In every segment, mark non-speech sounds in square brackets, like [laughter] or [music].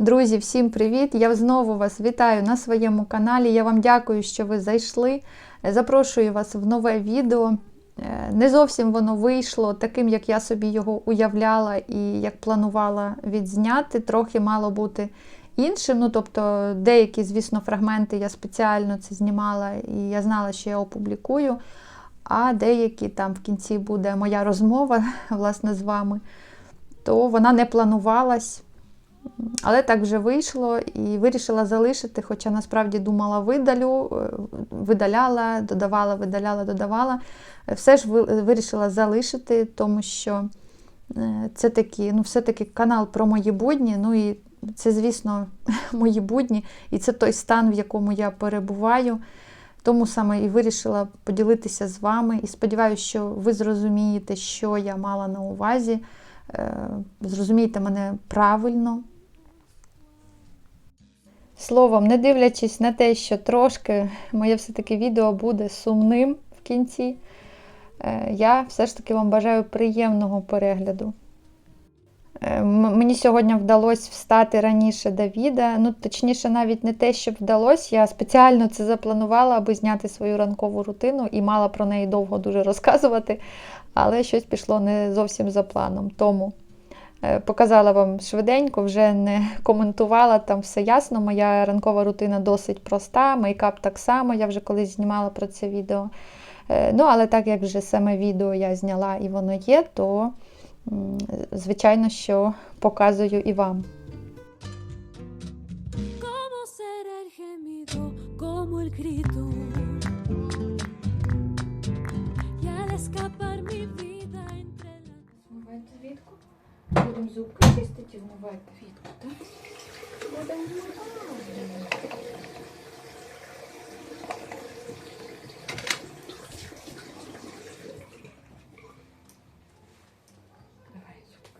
Друзі, всім привіт! Я знову вас вітаю на своєму каналі. Я вам дякую, що ви зайшли. Запрошую вас в нове відео. Е, Не зовсім воно вийшло таким, як я собі його уявляла і як планувала відзняти. Трохи мало бути іншим. Ну, тобто, деякі, звісно, фрагменти я спеціально це знімала і я знала, що я опублікую. А деякі там в кінці буде моя розмова [laughs] власне з вами, то вона не планувалась. Але так вже вийшло і вирішила залишити, хоча насправді думала видалю, е, видаляла, додавала, видаляла, додавала. Е, Все ж вирішила залишити, тому що е, це такі, ну, все-таки канал про мої будні. Ну і це, звісно, [laughs] мої будні, і це той стан, в якому я перебуваю. Тому саме і вирішила поділитися з вами. І сподіваюся, що ви зрозумієте, що я мала на увазі. Е, Зрозумієте мене правильно. Словом, не дивлячись на те, що трошки моє все-таки відео буде сумним в кінці, е, я все ж таки вам бажаю приємного перегляду. Е, Мені сьогодні вдалося встати раніше Давіда. Ну, точніше, навіть не те, щоб вдалося. Я спеціально це запланувала, аби зняти свою ранкову рутину і мала про неї довго дуже розказувати, але щось пішло не зовсім за планом. Тому показала вам швиденько, вже не коментувала, там все ясно. Моя ранкова рутина досить проста, мейкап так само, я вже колись знімала про це відео. Е, Ну, але так як вже саме відео я зняла і воно є, то звичайно, що показую і вам. Escapar mi vida Будемо зубки чистити, вмивайте вітку, так? Давай зубки.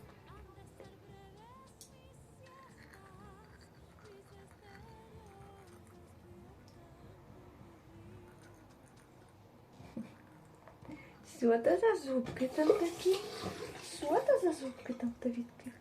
Що це за зубки там такі? Це за зубки там Давідки?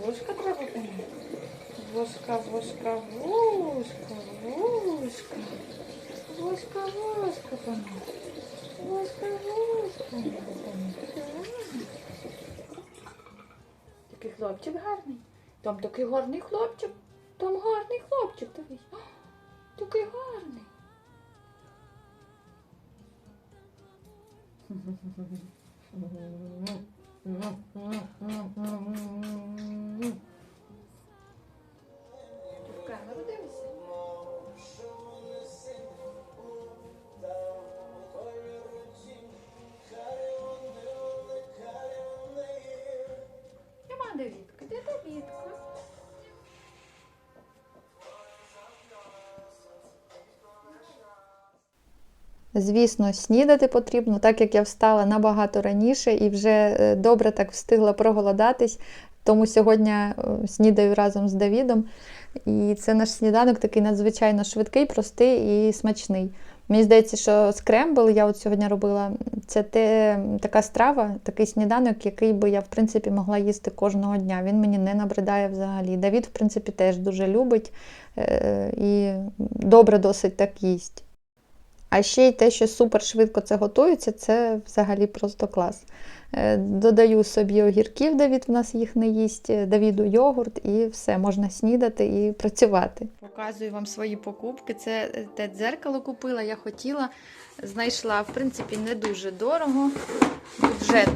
Вушка треба помити. Вушка, вушка, вушка, вушка. Вушка, вушка помити. Такий хлопчик гарний. Там такий гарний хлопчик. Там гарний хлопчик такий. Такий гарний. Ти [laughs] Звісно, снідати потрібно, так як я встала набагато раніше і вже е, добре так встигла проголодатись. Тому сьогодні е, снідаю разом з Давідом. І це наш сніданок такий надзвичайно швидкий, простий і смачний. Мені здається, що скрембл я от сьогодні робила. Це те, така страва, такий сніданок, який би я в принципі могла їсти кожного дня. Він мені не набридає взагалі. Давід, в принципі, теж дуже любить е, і добре досить так їсть. А ще й те, що супер швидко це готується, це взагалі просто клас. Е, Додаю собі огірків, Давід в нас їх не їсть, е, Давіду йогурт і все, можна снідати і працювати. Показую вам свої покупки. Це е, те дзеркало купила, я хотіла, знайшла, в принципі, не дуже дорого. Бюджет,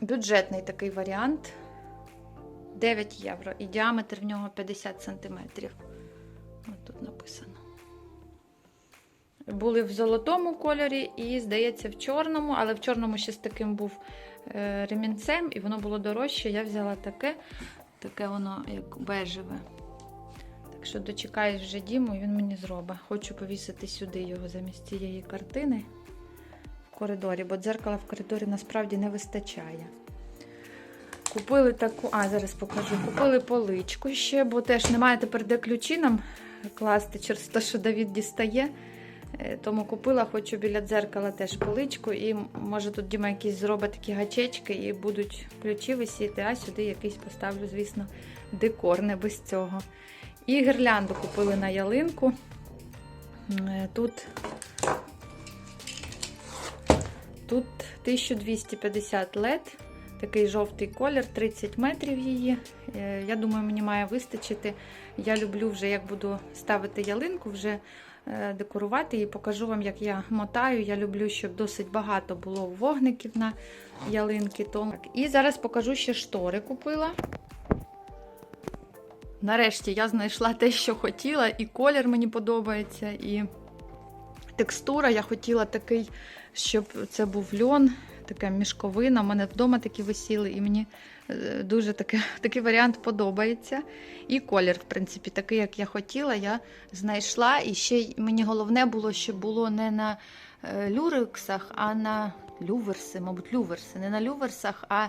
бюджетний такий варіант. 9 євро. І діаметр в нього 50 сантиметрів. Ось тут написано. Були в золотому кольорі і, здається, в чорному, але в чорному ще з таким був е, ремінцем, і воно було дорожче. Я взяла таке, таке воно як бежеве. Так що дочекаюсь вже Діму, він мені зробить. Хочу повісити сюди його замість цієї картини в коридорі, бо дзеркала в коридорі насправді не вистачає. Купили таку, а зараз покажу. Купили поличку ще, бо теж немає тепер де ключі нам класти через те, що Давід дістає. Е, Тому купила, хочу біля дзеркала теж поличку, і може тут Діма якісь зробить такі гачечки і будуть ключі висіти, а сюди якийсь поставлю, звісно, декор, не без цього. І гірлянду купили на ялинку. Е, Тут, тут 1250 LED, такий жовтий колір, 30 метрів її. Е, Я думаю, мені має вистачити. Я люблю вже, як буду ставити ялинку, вже декорувати і покажу вам, як я мотаю. Я люблю, щоб досить багато було вогників на ялинки. Так, І зараз покажу ще штори купила. Нарешті я знайшла те, що хотіла, і колір мені подобається, і текстура. Я хотіла такий, щоб це був льон, така мішковина. У мене вдома такі висіли, і мені е, дуже таке, [laughs] такий варіант подобається. І колір, в принципі, такий, як я хотіла, я знайшла. І ще мені головне було, щоб було не на е, люрексах, а на люверси, мабуть, люверси. Не на люверсах, а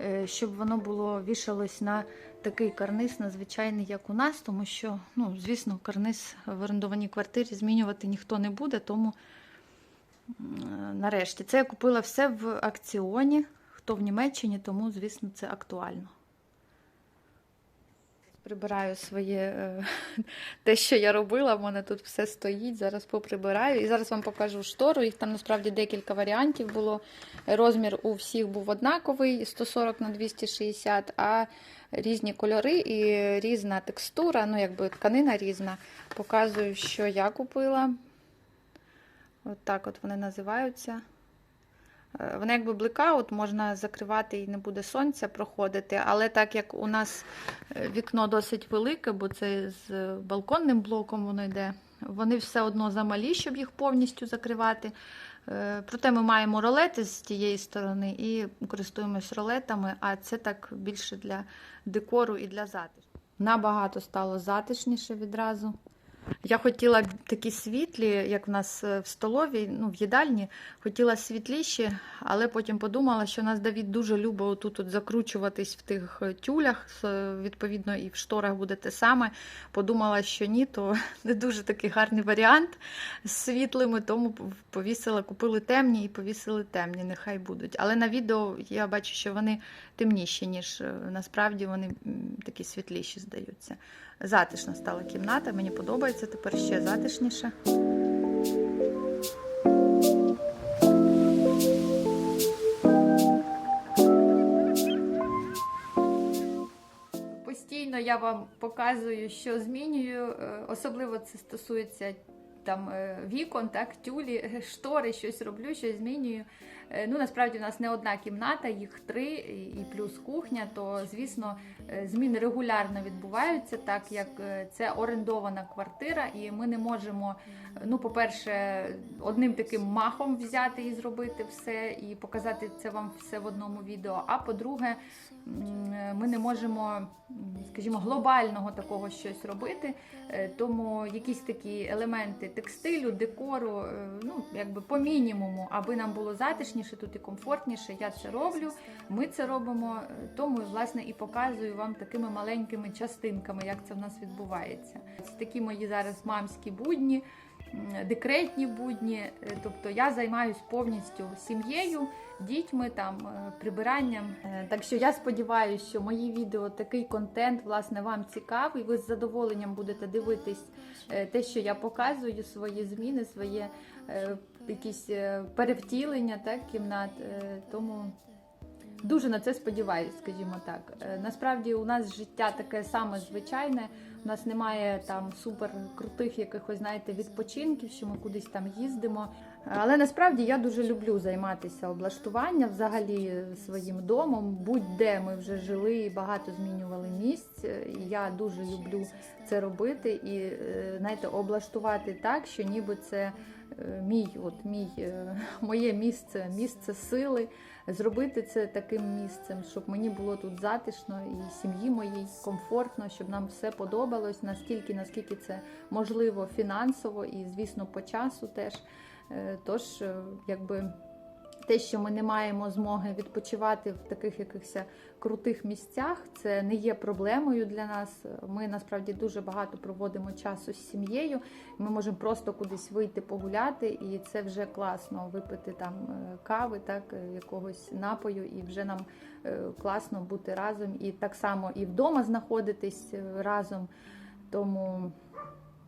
е, щоб воно було вішалось на такий карниз надзвичайний, як у нас, тому що, ну, звісно, карниз в орендованій квартирі змінювати ніхто не буде, тому нарешті це я купила все в акціоні. Хто в Німеччині, тому, звісно, це актуально. Прибираю своє е, [laughs] те, що я робила. В мене тут все стоїть. Зараз поприбираю. І зараз вам покажу штору. Їх там насправді декілька варіантів було. Розмір у всіх був однаковий 140 на 260, а різні кольори і різна текстура, ну якби тканина різна. Показую, що я купила. От так от вони називаються. Е, Вони якби блекаут, можна закривати і не буде сонця проходити. Але так як у нас е, вікно досить велике, бо це з балконним блоком воно йде, вони все одно замалі, щоб їх повністю закривати. Е, Проте ми маємо ролети з тієї сторони і користуємось ролетами, а це так більше для декору і для затишку. Набагато стало затишніше відразу. Я хотіла такі світлі, як в нас е, в столовій, ну, в їдальні, хотіла світліші, але потім подумала, що нас Давід дуже любить отут от закручуватись в тих е, тюлях, відповідно, і в шторах буде те саме. Подумала, що ні, то [laughs] не дуже такий гарний варіант з світлими, тому повісила, купили темні і повісили темні, нехай будуть. Але на відео я бачу, що вони темніші, ніж е, насправді вони такі світліші здаються. Затишна стала кімната, мені подобається тепер ще затишніше. Постійно я вам показую, що змінюю. е, Особливо це стосується там е, вікон, так, тюлі, е, штори, щось роблю, щось змінюю. Е, Ну, насправді, у нас не одна кімната, їх три, і плюс кухня, то, звісно, е, зміни регулярно відбуваються, так як е, це орендована квартира, і ми не можемо, ну, по-перше, одним таким махом взяти і зробити все, і показати це вам все в одному відео. А по-друге, ми не можемо, скажімо, глобального такого щось робити. Тому якісь такі елементи текстилю, декору, ну якби по мінімуму, аби нам було затишніше тут і комфортніше. Я це роблю. Ми це робимо. е, Тому власне і показую вам такими маленькими частинками, як це в нас відбувається. Це такі мої зараз мамські будні. Декретні будні, Е, тобто я займаюсь повністю сім'єю, дітьми, там е, прибиранням. Так що я сподіваюся, що мої відео такий контент власне вам цікавий. Ви з задоволенням будете дивитись те, що я показую, свої зміни, своє якісь е, перевтілення так, кімнат. Е, Тому дуже на це сподіваюся, скажімо так. Е, Насправді у нас життя таке саме звичайне. У нас немає там супер крутих якихось, знаєте, відпочинків, що ми кудись там їздимо. Але насправді я дуже люблю займатися облаштуванням взагалі своїм домом. Будь-де ми вже жили і багато змінювали місць. Я дуже люблю це робити і е, знаєте, облаштувати так, що ніби це е, мій, от мій, е, [laughs] моє місце, місце сили. Зробити це таким місцем, щоб мені було тут затишно і сім'ї моїй комфортно, щоб нам все подобалось настільки, наскільки це можливо фінансово і, звісно, по часу теж. Е, Тож, е, якби те, що ми не маємо змоги відпочивати в таких якихось крутих місцях, це не є проблемою для нас. Ми насправді дуже багато проводимо часу з сім'єю. Ми можемо просто кудись вийти погуляти, і це вже класно випити там е, кави, так е, якогось напою, і вже нам е, класно бути разом. І так само і вдома знаходитись разом. Тому,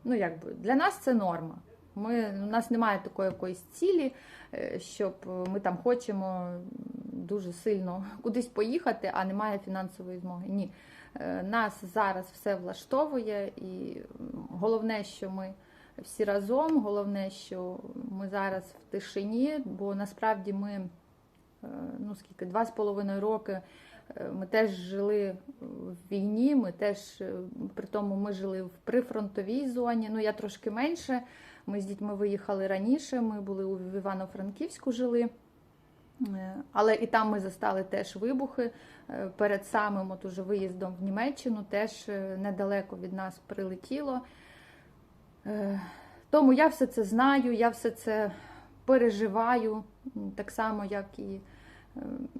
ну якби для нас це норма. Ми, у нас немає такої якоїсь цілі, е, щоб ми там хочемо дуже сильно [laughs] кудись поїхати, а немає фінансової змоги. Ні. Е, Нас зараз все влаштовує, і головне, що ми всі разом, головне, що ми зараз в тишині, бо насправді ми е, ну скільки, два з половиною роки. е, Ми теж жили в війні, ми теж е, при тому ми жили в прифронтовій зоні. Ну я трошки менше. Ми з дітьми виїхали раніше. Ми були у Івано-Франківську жили. Е, Але і там ми застали теж вибухи Е, перед самим от уже виїздом в Німеччину, теж е, недалеко від нас прилетіло. Тому я все це знаю, я все це переживаю, так само, як і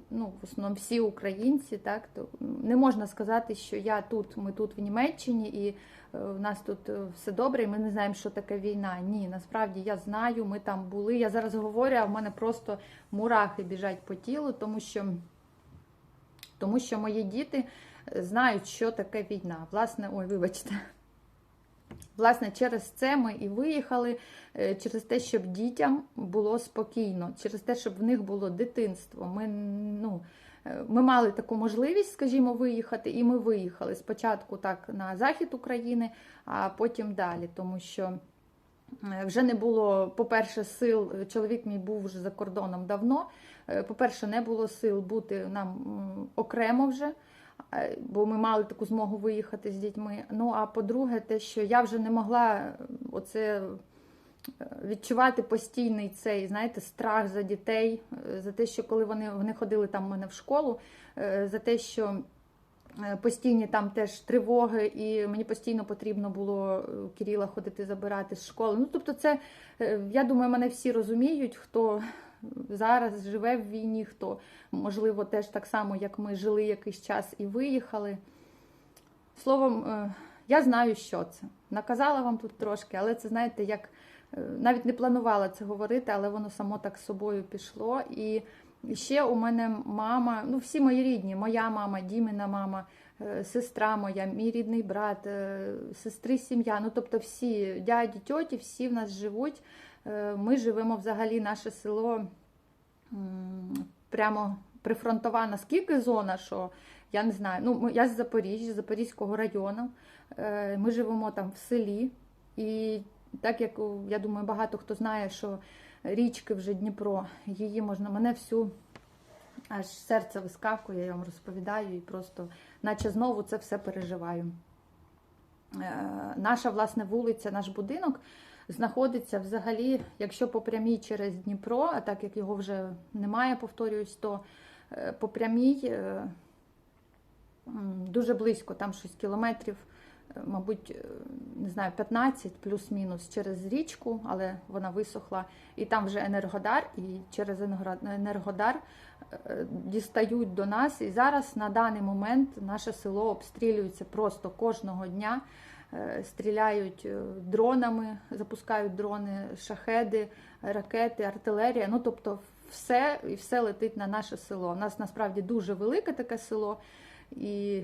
ну, в основному всі українці. Так? То не можна сказати, що я тут, ми тут в Німеччині, і е, в нас тут е, все добре, і ми не знаємо, що таке війна. Ні, насправді я знаю, ми там були. Я зараз говорю, а в мене просто мурахи біжать по тілу, тому що. Тому що мої діти знають, що таке війна. Власне, ой, вибачте. Власне, через це ми і виїхали, е, через те, щоб дітям було спокійно, через те, щоб в них було дитинство. Ми, ну, е, ми мали таку можливість, скажімо, виїхати, і ми виїхали спочатку так на захід України, а потім далі, тому що. Е, Вже не було, по-перше, сил. Чоловік мій був вже за кордоном давно. По-перше, не було сил бути нам окремо вже, бо ми мали таку змогу виїхати з дітьми. Ну а по-друге, те, що я вже не могла е, оце е, відчувати постійний цей, знаєте, страх за дітей, е, за те, що коли вони, вони ходили там в мене в школу, е, за те, що. Е, Постійні там теж тривоги, і мені постійно потрібно було е, Кирила ходити забирати з школи. Ну, тобто, це е, я думаю, мене всі розуміють, хто зараз живе в війні, хто можливо теж так само, як ми жили якийсь час і виїхали. Словом, е, я знаю, що це. Наказала вам тут трошки, але це знаєте, як е, навіть не планувала це говорити, але воно само так з собою пішло. І ще у мене мама, ну всі мої рідні, моя мама, Діміна мама, е, сестра моя, мій рідний брат, сестри, сім'я. Ну тобто всі дяді, тьоті, всі в нас живуть. Е, Ми живемо взагалі наше село прямо прифронтова наскільки зона, що я не знаю. Ну, я з Запоріжжя, з Запорізького району. Е, Ми живемо там в селі. І так як я думаю, багато хто знає, що річки вже Дніпро, її можна мене всю. Аж серце вискакує, я вам розповідаю, і просто, наче знову це все переживаю. Е, Наша власне вулиця, наш будинок знаходиться взагалі, якщо по прямій через Дніпро, а так як його вже немає, повторююсь, то е, по прямій е, дуже близько, там щось кілометрів, е, мабуть, не знаю, 15 плюс-мінус через річку, але вона висохла. І там вже Енергодар, і через Енергодар- дістають до нас. І зараз на даний момент наше село обстрілюється просто кожного дня. Е, Стріляють е, дронами, запускають дрони, шахеди, ракети, артилерія. Ну тобто, все і все летить на наше село. У нас насправді дуже велике таке село, і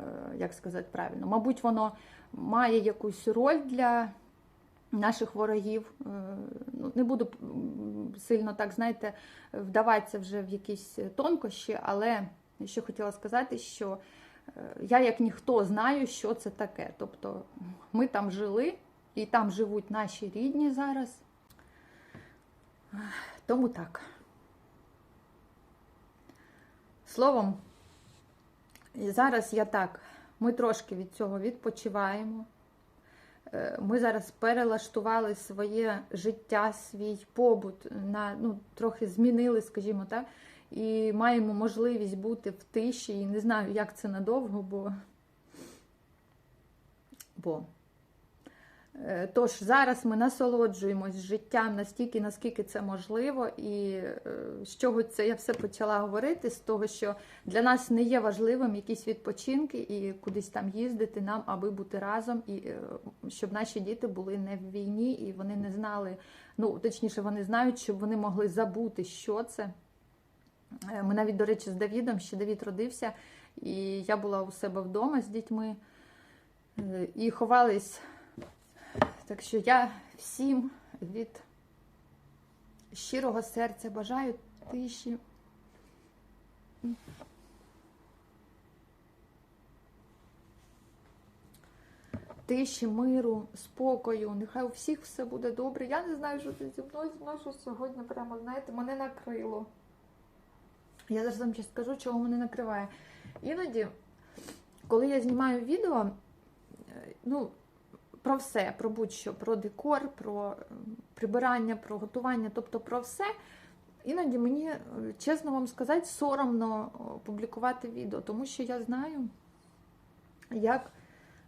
е, як сказати правильно, мабуть, воно має якусь роль для наших ворогів. Ну, не буду сильно так, знаєте, вдаватися вже в якісь тонкощі, але що хотіла сказати, що я як ніхто знаю, що це таке. Тобто ми там жили, і там живуть наші рідні зараз. Тому так. Словом, зараз я так, ми трошки від цього відпочиваємо. Е, Ми зараз перелаштували своє життя, свій побут, на, ну, трохи змінили, скажімо так, і маємо можливість бути в тиші. І не знаю, як це надовго, бо. бо. Е, Тож зараз ми насолоджуємось життям настільки, наскільки це можливо, і е, з чого це я все почала говорити, з того, що для нас не є важливим якісь відпочинки і кудись там їздити нам, аби бути разом, і е, щоб наші діти були не в війні, і вони не знали, ну точніше, вони знають, щоб вони могли забути, що це. Е, Ми навіть, до речі, з Давідом, ще Давід родився, і я була у себе вдома з дітьми е, і ховались. Так що я всім від щирого серця бажаю тиші. Тиші, миру, спокою. Нехай у всіх все буде добре. Я не знаю, що це зі мною зі мною щось сьогодні прямо, знаєте, мене накрило. Я зараз вам ще скажу, чого мене накриває. Іноді, коли я знімаю відео, е, ну, про все, про будь-що, про декор, про е, прибирання, про готування, тобто про все. Іноді мені, е, чесно вам сказати, соромно публікувати відео, тому що я знаю, як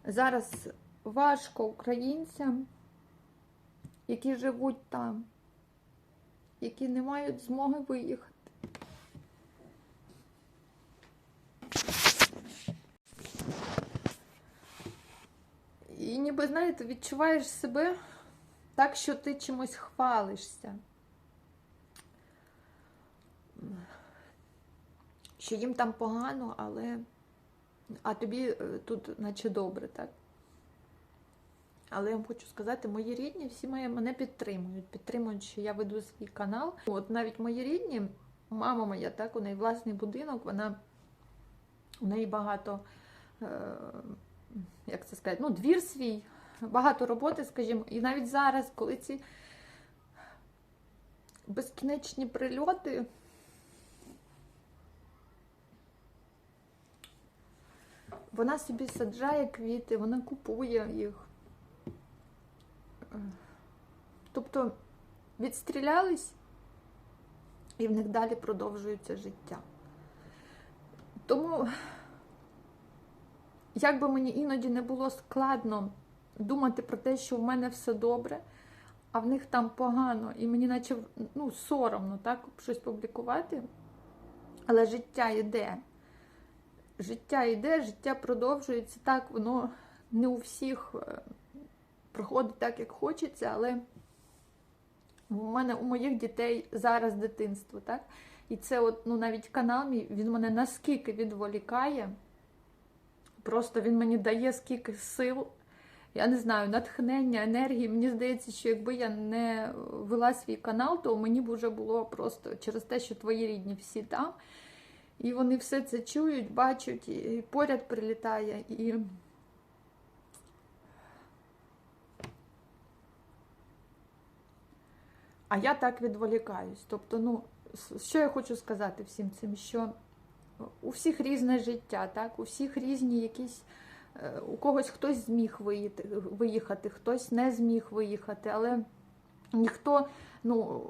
зараз важко українцям, які живуть там, які не мають змоги виїхати. І ніби, знаєте, відчуваєш себе так, що ти чимось хвалишся. Що їм там погано, але а тобі е, тут наче добре, так? Але я вам хочу сказати, мої рідні всі мене підтримують. Підтримують, що я веду свій канал. От навіть мої рідні, мама моя, так, у неї власний будинок, вона у неї багато. Е, як це сказати, ну, двір свій, багато роботи, скажімо, і навіть зараз, коли ці безкінечні прильоти. Вона собі саджає квіти, вона купує їх. Тобто відстрілялись, і в них далі продовжується життя. Тому як би мені іноді не було складно думати про те, що в мене все добре, а в них там погано, і мені наче ну, соромно так, щось публікувати. Але життя йде. Життя йде, життя продовжується так, воно не у всіх е, проходить так, як хочеться, але у мене у моїх дітей зараз дитинство, так? І це от, ну, навіть канал мій, він мене наскільки відволікає. Просто він мені дає скільки сил, я не знаю, натхнення, енергії. Мені здається, що якби я не вела свій канал, то мені б вже було просто через те, що твої рідні всі там. І вони все це чують, бачать, і поряд прилітає. І А я так відволікаюсь. Тобто, ну, що я хочу сказати всім цим? Що у всіх різне життя, так? у всіх різні якісь. е, У когось хтось зміг виїхати, хтось не зміг виїхати, але ніхто, ну,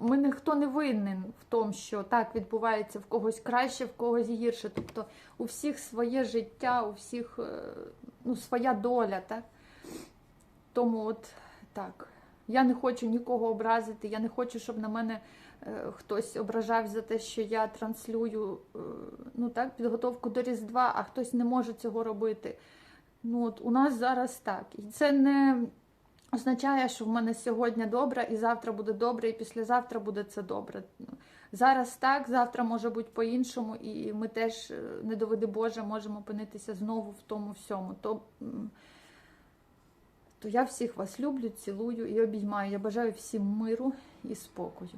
ми ніхто не винен в тому, що так відбувається в когось краще, в когось гірше. Тобто у всіх своє життя, у всіх е, ну, своя доля. Так? Тому от так. Я не хочу нікого образити, я не хочу, щоб на мене е, хтось ображав за те, що я транслюю е, ну, так, підготовку до Різдва, а хтось не може цього робити. Ну, от У нас зараз так. І це не означає, що в мене сьогодні добре, і завтра буде добре, і післязавтра буде це добре. Зараз так, завтра може бути по-іншому, і ми теж, е, не доведи Боже, можемо опинитися знову в тому всьому. То, то я всіх вас люблю, цілую і обіймаю. Я бажаю всім миру і спокою.